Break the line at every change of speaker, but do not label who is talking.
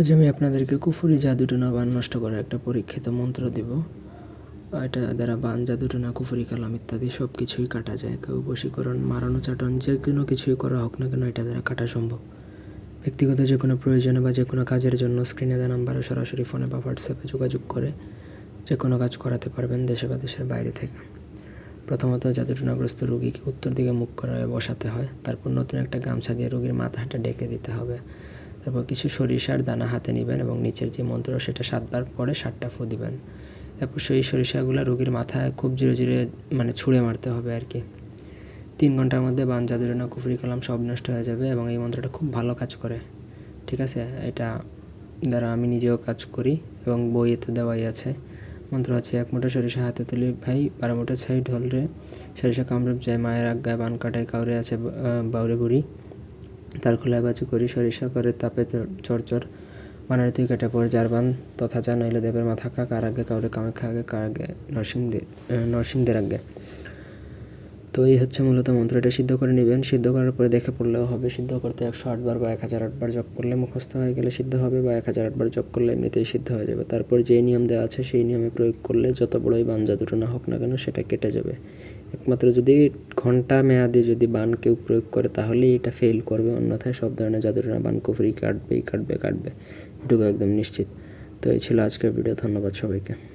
আজ আমি আপনাদেরকে কুফুরি জাদুটনা বান নষ্ট করার একটা পরীক্ষিত মন্ত্র দেব। এটা দ্বারা বান জাদুটনা কুফুরি, কালাম ইত্যাদি সব কিছুই কাটা যায়। কেউ বশীকরণ, মারানো, চাটন, যে কোনো কিছুই করা হোক না কেন এটা দ্বারা কাটা সম্ভব। ব্যক্তিগত যে কোনো প্রয়োজনে বা যে কোনো কাজের জন্য স্ক্রিনে দেওয়া নাম্বারে সরাসরি ফোনে বা হোয়াটসঅ্যাপে যোগাযোগ করে যে কোনো কাজ করাতে পারবেন দেশে বা দেশের বাইরে থেকে। প্রথমত জাদুটনাগ্রস্ত রোগীকে উত্তর দিকে মুখ করে বসাতে হয়। তারপর নতুন একটা গামছা দিয়ে রোগীর মাথাটা ডেকে দিতে হবে। তারপর কিছু সরিষার দানা হাতে নেবেন এবং নিচের যে মন্ত্র সেটা সাতবার পরে সাতটা ফু দিবেন। তারপর সেই সরিষাগুলো রোগীর মাথায় খুব জোরে জোরে মানে ছুঁড়ে মারতে হবে আর কি। তিন ঘণ্টার মধ্যে বান জাদুরনা কুফরি, কালাম সব নষ্ট হয়ে যাবে এবং এই মন্ত্রটা খুব ভালো কাজ করে। ঠিক আছে? এটা দ্বারা আমি নিজেও কাজ করি এবং বইয়েতে দেওয়াই আছে। মন্ত্র আছে, এক মুঠো সরিষা হাতে তুলি ভাই, বারো মুঠো ছাই ঢলরে সরিষা কামরূপ যায়, মায়ের আজ্ঞায় বান কাটায় কাউরে আছে বাউরে বুড়ি। তার খোলায় বাজু করি, সরিষা করে তাপে চরচর মানের তুই কেটে পড়ে যার বান তথা যা নইলে দেবের মাথা খা কার আগে কাউরে কামাখ্যা আগে, কার আগে নরসিংদের নরসিংদের আগে। তো এই হচ্ছে মূলত মন্ত্র। এটা সিদ্ধ করে নেবেন। সিদ্ধ করার পরে দেখে পড়লেও হবে। সিদ্ধ করতে একশো আটবার বা এক হাজার আটবার জপ করলে মুখস্থ হয়ে গেলে সিদ্ধ হবে বা এক হাজার আটবার জপ করলে এমনিতেই সিদ্ধ হয়ে যাবে। তারপর যেই নিয়ম দেওয়া আছে সেই নিয়মে প্রয়োগ করলে যত বড়ই বান জাদুটো না হোক না কেন সেটা কেটে যাবে। একমাত্র যদি ঘণ্টা মেয়াদে যদি বান কেউ প্রয়োগ করে তাহলেই এটা ফেল করবে। অন্যথায় সব ধরনের জাদুটনা বান, কুফরি কাটবেই কাটবে কাটবে। এটুকু একদম নিশ্চিত। তো এই ছিল আজকের ভিডিও ধন্যবাদ সবাইকে।